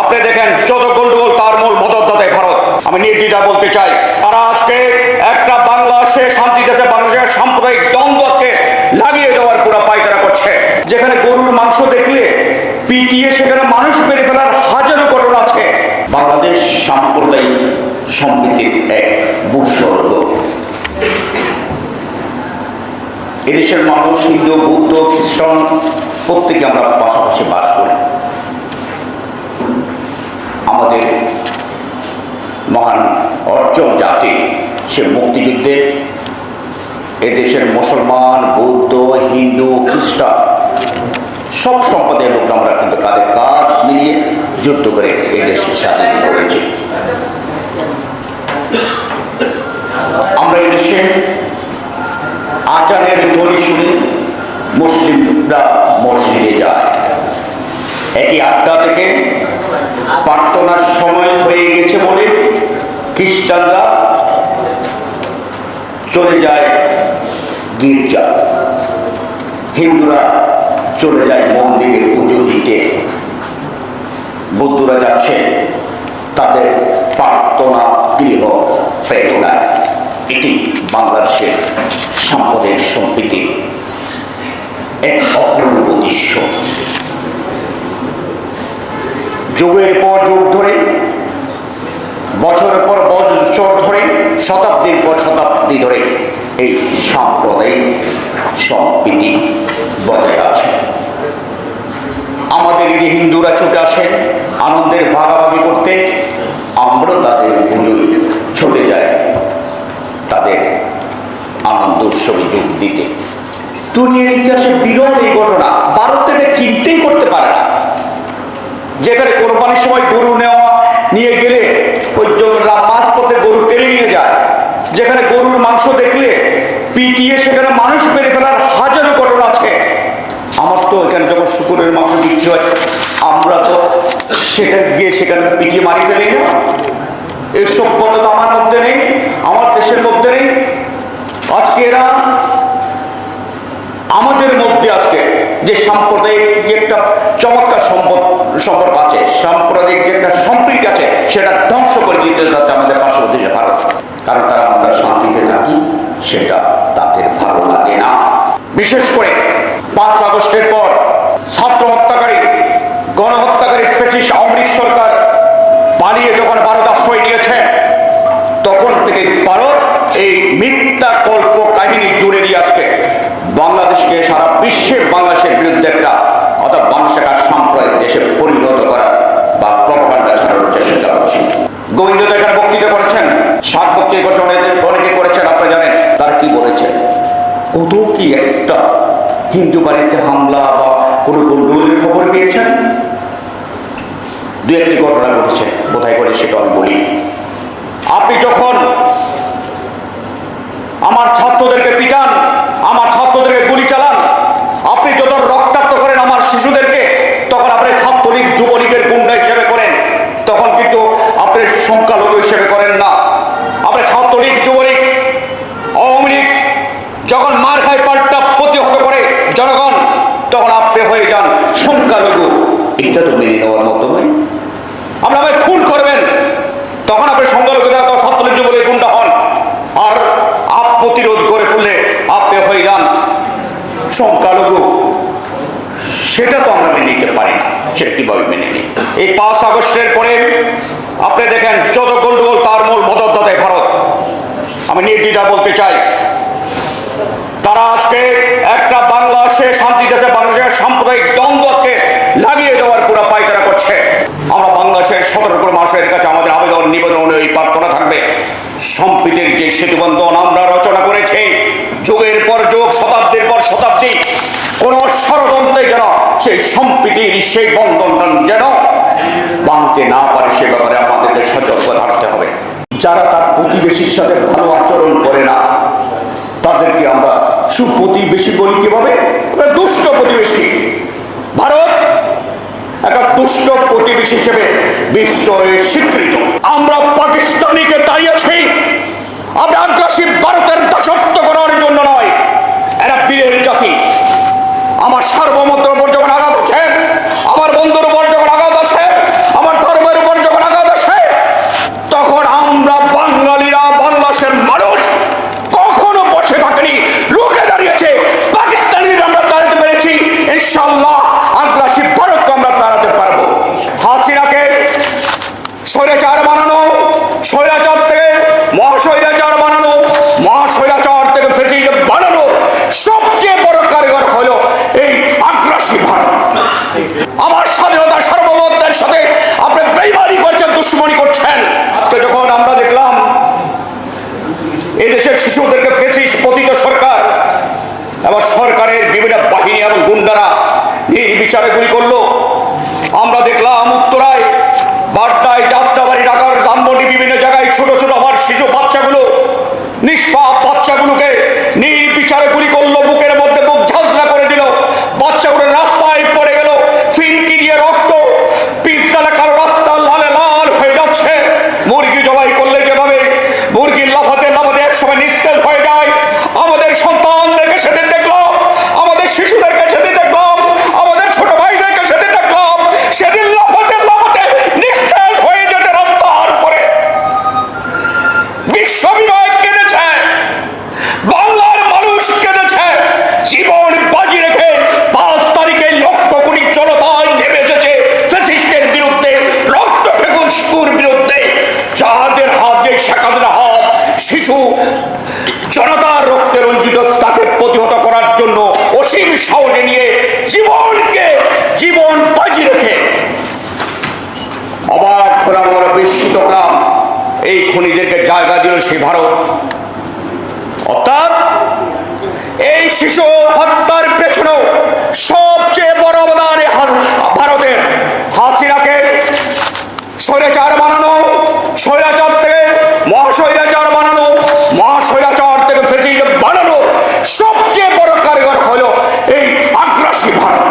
আপনি দেখেন যত গন্ডগোল তার মূল মদতদাতায় ভারত। আমি নির্দ্বিধা বলতে চাই, তারা আজকে একটা বাংলাদেশে শান্তি দেশে বাংলাদেশের সাম্প্রদায়িক দ্বন্দ্ব আজকে লাগিয়ে দেওয়ার পুরো পায়তারা করছে। যেখানে গরুর মাংস দেখলে পিটিয়ে সেখানে মানুষ মেরে ফেলার হাজারো ঘটনা আছে। বাংলাদেশ সাম্প্রদায়িক সম্প্রীতির এক বুস্বর্গ এদেশের মানুষ, হিন্দু, বৌদ্ধ, খ্রিস্টান, প্রত্যেকে আমরা পাশাপাশি বাস করি। আমাদের মহান অর্জন জাতি, সে মুক্তিযুদ্ধে এদেশের মুসলমান, বৌদ্ধ, হিন্দু, খ্রিস্টান, সব সম্পদের লোক আমরা কিন্তু কাঁধে কাঁধ মিলিয়ে যুদ্ধ করে এদেশকে স্বাধীন করেছি। আমরা এদেশে আচারের ধ্বনি শুনে মুসলিমরা মসজিদে যায়। একই আড্ডা থেকে প্রার্থনার সময় হয়ে গেছে বলে খ্রিস্টানরা চলে যায় গির্জা। হিন্দুরা চলে যায় মন্দিরে পুজো দিতে। বৌদ্ধরা যাচ্ছে তাদের প্রার্থনা গৃহ প্রেরণায়। এটি বাংলাদেশের সম্পদের সম্প্রীতি। এক অপূর্ব দৃশ্য। যুগের পর যুগ ধরে, বছরের পর বছর ধরে, শতাব্দীর পর শতাব্দী ধরে এই সাম্প্রদায়িক সম্প্রীতি বজায় আছে। আমাদের যে হিন্দুরা ছুটে আসেন আনন্দের ভাগাভাগি করতে আমরা তাদের পুজোয় ছুটে যাই, তাদের আনন্দ উৎসবে যোগ দিতে। দুনিয়ার ইতিহাসে বিরল এই ঘটনা, ভারত এটা চিনতেই করতে পারে না। যেখানে কোরবানির সময় গরু নেওয়া নিয়ে গেলে ওই জমিরা মাঝপথে গরু টেনে নিয়ে যায়। যেখানে গরুর মাংস দেখলে পিটিয়ে সেখানে মানুষ মেরে ফেলার হাজারো ঘটনা আছে। আমার তো এখানে যখন শুকুরের মাংস বিক্রি হয়, আমরা তো সেটা গিয়ে সেখানে পিটিয়ে মারি ফেলি না। এই সভ্যতা তো আমার মধ্যে নেই, আমার দেশের মধ্যে নেই। আজকে এরা আমাদের মধ্যে আজকে যে সাম্প্রদায়িক একটা চমৎকার সম্পদ, সম্পর্ক আছে, সাম্প্রদায়িক যে একটা সম্প্রীতি আছে, সেটা ধ্বংস করে দিতে যাচ্ছে আমাদের পার্শ্ববর্তী যে ভারত। কারণ তারা আমরা শান্তিতে থাকি, সেটা তাদের ভালো লাগে না। বিশেষ করে পাঁচ আগস্টের পর ছাত্র হত্যাকারী, গণহত্যাকারী ফেসিস আওয়ামী সরকার পালিয়ে যখন ভারত আশ্রয় নিয়েছে, তখন থেকে ভারত এই মিথ্যা কল্প কাহিনী জুড়ে দিয়ে আজকে বাংলাদেশকে সারা বিশ্বের বাংলাদেশের বিরুদ্ধে একটা অর্থাৎ বাংলাদেশকে আর সাম্প্রদায়িক দেশে পরিণত করা বা প্রপাগান্ডা ছাড়ানোর চেষ্টা চালাচ্ছি। গোবিন্দ তো এখানে বক্তৃতা করেছেন, সাত বক্তৃতা করেছেন অনেকে করেছেন, আপনারা জানেন, তারা কি বলেছেন? কত কি একটা হিন্দু বাড়িতে হামলা বা কোনো গন্ডগোলের খবর পেয়েছেন? দু একটি ঘটনা ঘটেছে, কোথায় করে সেটা আমি বলি। আপনি যখন আমার ছাত্রদেরকে পিটান আমার ছাত্রদেরকে গুলি চালান আপনি যত রক্তাক্ত করেন আমার শিশুদেরকে তখন আপনি ছাত্রলীগ, যুবলীগের গুন্ডা হিসেবে করেন, তখন কিন্তু আপনি সংখ্যালঘু হিসেবে করেন না। আপনি ছাত্রলীগ, যুবলীগ, আওয়ামী লীগ, যখন মার খায় পাল্টা প্রতিহত করে জনগণ, তখন আপনি হয়ে যান সংখ্যালঘু। এটা তো মেনে নেওয়ার মতো নয়। আপনার খুন করবেন তখন আপনি সংখ্যালঘু দ্বারা তখন ছাত্রলীগ যুবলীগ গুন্ডা হন আর আপ প্রতিরোধ করে তুললে আপনি হয়ে যান সংখ্যালঘু সেটা তো আমরা মেনে নিতে পারি না সেটা কীভাবে মেনে নিই এই পাঁচ আগস্টের পরে আপনি দেখেন যত গন্ডগোল তার মূল মদতদাতায় ভারত। আমি নির্দ্বিধা বলতে চাই, তারা আজকে একটা বাংলাদেশে শান্তি দেশে বাংলাদেশের সাম্প্রদায়িক দ্বন্দ্ব আজকে লাগিয়ে দেওয়ার পুরো পায়তারা করছে। আমরা বাংলাদেশের সতেরো কোটি মানুষের কাছে আমাদের আবেদন, নিবেদন অনুযায়ী প্রার্থনা থাকবে। সম্প্রীতির যে সেতুবন্ধন আমরা রচনা করেছি, যুগের পর যুগ, শতাব্দীর পর শতাব্দী কোন ষড়যন্ত্রে যেন সেই সম্প্রীতির সেই বন্ধনটা যেন ভাঙতে না পারে, সে ব্যাপারে আমাদেরকে সতর্ক থাকতে হবে। যারা তার প্রতিবেশীর সাথে ভালো আচরণ করে না, তাদেরকে আমরা সুপ্রতিবেশী বলি কীভাবে? দুষ্ট প্রতিবেশী। ভারত একটা দুষ্ট প্রতিবেশী হিসেবে বিশ্বের স্বীকৃত। আমরা পাকিস্তানিকে দাঁড়িয়েছি আমরা আগ্রাসী ভারতের দাসত্ব করার জন্য নয়। এরা বীরের জাতি। আমার সর্বমত্র উপর যখন আঘাত আছে আমার বন্ধুর উপর যখন আঘাত আছে আমার ধর্মের উপর যখন আঘাত আছে তখন আমরা বাঙালিরা, বাংলাদেশের মানুষ কখনো বসে থাকেনি, রুখে দাঁড়িয়েছে। পাকিস্তানির আমরা দাঁড়াতে পেরেছি। ইনশাল্লাহ আগ্রাসী ভারতকে আমরা দাঁড়াতে পারব। হাসিনাকে সরে চার বানানো সরে স্বাধীনতা সার্বভৌমত্বের সাথে আপনি বেইমানি করছেন, দুশ্মনী করছেন। আজকে যখন আমরা দেখলাম, এই দেশের শিশুদেরকে ফেসিস পতিত সরকার এবং সরকারের বিভিন্ন বাহিনী এবং গুন্ডারা নির্বিচারে গুলি করল। আমরা দেখলাম উত্তরায়, বাড্ডায়, যাত্রাবাড়ি ঢাকার ধানমন্ডি বিভিন্ন জায়গায় ছোট ছোট আমার শিশু বাচ্চাগুলো, নিষ্পাপ বাচ্চাগুলোকে নির্বিচারে গুলি সাহসে নিয়ে জীবনকে, জীবন বাজি রেখে অবাক হলাম আমরা বিস্মিত হলাম। এই খনিদেরকে জায়গা দিল সেই ভারত। অর্থাৎ এই শিশু হত্যার পেছনেও সবচেয়ে বড় অবদান ভারতের। হাসিনাকে স্বৈরাচার বানানো, স্বৈরাচার থেকে মহাস্বৈরাচার বানানো, মহাস্বৈরাচার থেকে বানানো সবচেয়ে বড় কারিগর হলো এই আগ্রাসী ভারত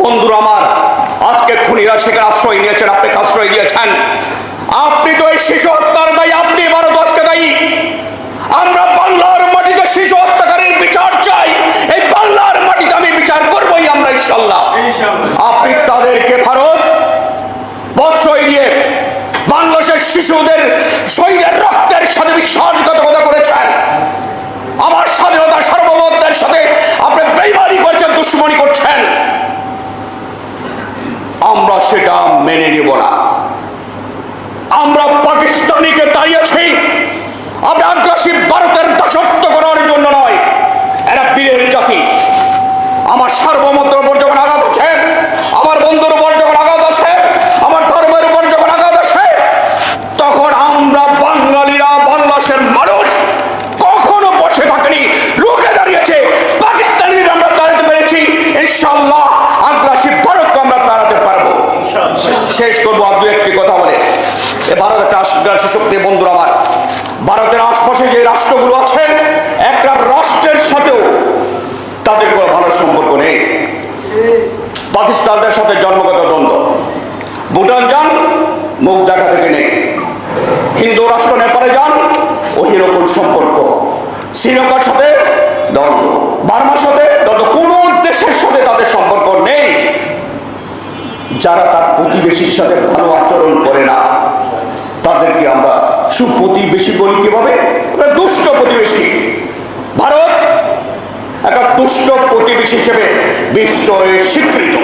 বন্ধুরা আমার আজকে খুনিরা সেখানে আশ্রয় নিয়েছেন আপনি আশ্রয় দিয়েছেন। আপনি তো এই শিশু হত্যার দায়ী আপনি ভারত আজকে দায়ী। আমরা বাংলার মাটিতে শিশু হত্যাকারীর বিচার চাই। এই বাংলার মাটিতে আমি বিচার করবোই আমরা ইনশাল্লাহ আপনি তাদেরকে ভারত বর্ষই দিয়ে বাংলাদেশের শিশুদের শহীদের রক্তের সাথে বিশ্বাসঘাতকতা করেছেন। আমার স্বাধীনতা সার্বভৌমত্বের সাথে আপনি বেইমানি করছেন, দুশ্মনী করছেন। আমরা সেটা মেনে নেব না। আমরা পাকিস্তানিকে দাঁড়িয়েছি। আমরা আগ্রাসী ভারতের দাসত্ব করার জন্য নয়। এরা বীরের জাতি। আমার সার্বভৌমত্বের উপর যখন আঘাত আছে আমার বন্ধুর উপর যখন আঘাত আছে আমার ধর্মের উপর যখন আঘাত আছে তখন আমরা বাঙালিরা বাংলাদেশের মানুষ কখনো বসে থাকেনি রুখে দাঁড়িয়েছে পাকিস্তানিরা আমরা তাড়াতে পেরেছি ইনশাল্লাহ আগ্রাসী ভারতকে আমরা তাড়াতে পারব শেষ করব। আর দু একটি কথা বলে। ভারতের আশপাশে যে রাষ্ট্রগুলো আছে, একটা রাষ্ট্রের সাথেও তাদের কোনো ভালো সম্পর্ক নেই। পাকিস্তানদের সাথে জন্মগত দ্বন্দ্ব। ভুটান যান, মুখ দেখা থেকে নেই। হিন্দু রাষ্ট্র নেপালে যান ওহিরকম সম্পর্ক। শ্রীলঙ্কার সাথে দ্বন্দ্ব। বার্মার সাথে দ্বন্দ্ব। কোন দেশের সাথে তাদের সম্পর্ক যারা তার প্রতিবেশীর সাথে ভালো আচরণ করে না, তাদেরকে আমরা সুপ্রতিবেশী বলি কীভাবে? দুষ্ট প্রতিবেশী। ভারত একটা দুষ্ট প্রতিবেশী হিসেবে বিশ্বয়ে স্বীকৃত।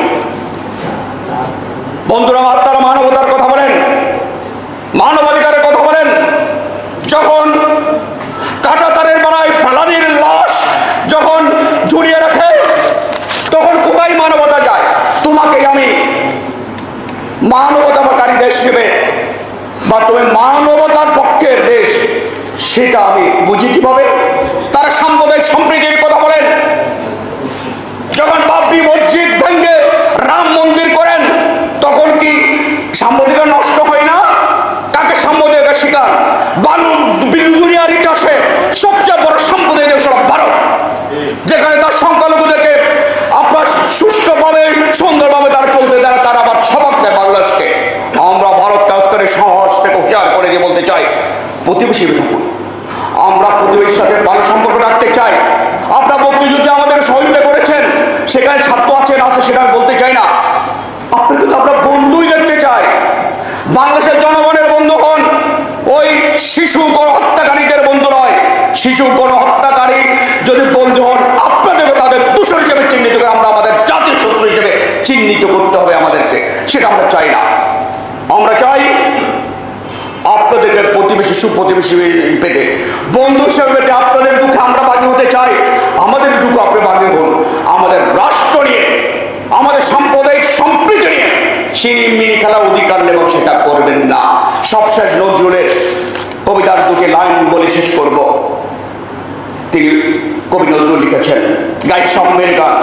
বন্ধুরা আমার তারা মানবতার কথা বলেন, মানবাধিকারের কথা বলেন যখন কাটাতারের বেলায় ফেলানির লাশ যখন ঝুলিয়ে রাখে তখন কোথায় মানবতা যায় তোমাকে আমি মানবতাকারী দেশ হিসেবে বা তুমি মানবতার পক্ষের দেশ, সেটা আমি বুঝি কীভাবে? তারা সাম্প্রদায়িক সম্প্রীতির কথা বলেন। যখন বাবরি মসজিদ ভেঙ্গে রাম মন্দির করেন তখন কি সাম্প্রদায়িক নষ্ট হয় না কাকে সাম্প্রদায়িক শিকার বানু দুনিয়ার ইতিহাসে সবচেয়ে বড় সাম্প্রদায়িক দেশ হলো ভারত যেখানে তার সংখ্যালঘুদেরকে আপনার সুষ্ঠুভাবে সুন্দরভাবে তারা চলতে দেয় তারা আবার সবাক দেয় বাংলাদেশকে আমরা ভারত কাজ করে সাহস থেকে হুঁশিয়ার করে দিয়ে বলতে চাই, প্রতিবেশী থাকুন। আমরা প্রতিবেশীর সাথে ভালো সম্পর্ক রাখতে চাই। আপনার মুক্তিযুদ্ধে আমাদের সহযোগিতা করেছেন, সেখানে ছাত্র আছেন আছে সেটা আমি বলতে চাই না। আপনাকে তো আমরা বন্ধুই দেখতে চাই। বাংলাদেশের জনগণের বন্ধু হন, ওই শিশু গণহত্যাকারীদের বন্ধু নয়। শিশু গণহত্যাকারী যদি বন্ধু হন আপনাদের তাদের দূষণ হিসেবে চিহ্নিত করে আমরা আমাদের জাতির শত্রু হিসেবে চিহ্নিত করতে হবে আমাদেরকে। সেটা আমরা চাই না। আমরা চাই আপনাদেরকে প্রতিবেশী, সুপ্রতিবেশী পেতে। বন্ধু হিসেবে পেতে আপনাদের দুঃখে আমরা বাকি হতে চাই। আমাদের দুঃখ আপনি বাকি হন আমাদের রাষ্ট্র নিয়ে, আমাদের সাম্প্রদায়িক সম্প্রীতি নিয়ে সিনিমিনি খেলার অধিকার নেব সেটা করবেন না। সবশেষ নজরুলের কবিতার দুটি লাইন বলে শেষ করব। তিনি কবি নজরুল লিখেছেন গাই সাম্যের গান।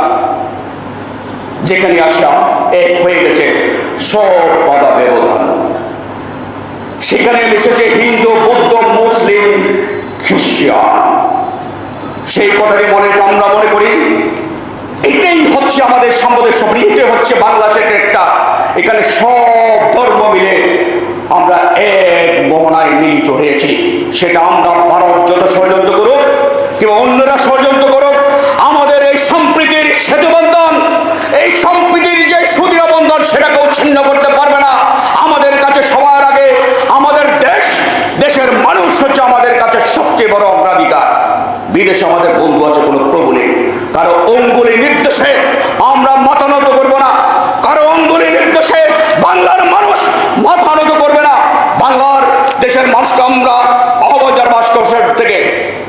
যেখানে আসা এক হয়ে গেছে সব বাধা ব্যবধান। সেখানে মিশেছে হিন্দু, বৌদ্ধ, মুসলিম, খ্রিস্টান। সেই কথাটি মনে আমরা মনে করি, এটাই হচ্ছে আমাদের সম্পদের সব এটাই হচ্ছে বাংলাদেশের একটা, এখানে সব ধর্ম মিলে আমরা এক মহনায় মিলিত হয়েছি। সেটা আমরা ভারত যত ষড়যন্ত্র করুক, কিংবা অন্যরা ষড়যন্ত্র করুক, আমাদের এই সম্প্রীতির সেতুবন্ধন এই সম্প্রীতির যে সুদৃঢ় বন্ধন সেটাকে উচ্ছিন্ন করতে পারবে না আমাদের কাছে সবার আগে আমাদের দেশ দেশের মানুষ হচ্ছে আমাদের কাছে সবচেয়ে বড় অগ্রাধিকার বিদেশে আমাদের বন্ধু আছে, কোনো প্রভু নেই কারও অঙ্গুলি নির্দেশে আমরা মাথা নত করব না। কারও অঙ্গুলি নির্দেশে বাংলার মানুষ মাথা নত করবে না। বাংলার দেশের মানুষকে আমরা আহ্বাজার ভাস্কর থেকে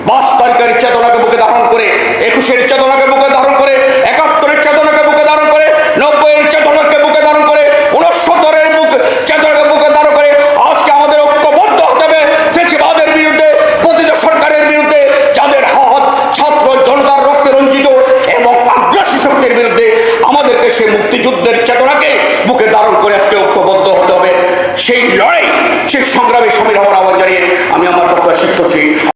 পাঁচ তারিখের চেতনাকে বুকে ধারণ করে, একুশের চেতনাকে বুকে ধারণ করে, একাত্তরের চেতনাকে বুকে ধারণ করে, নব্বইয়ের চেতনাকে বুকে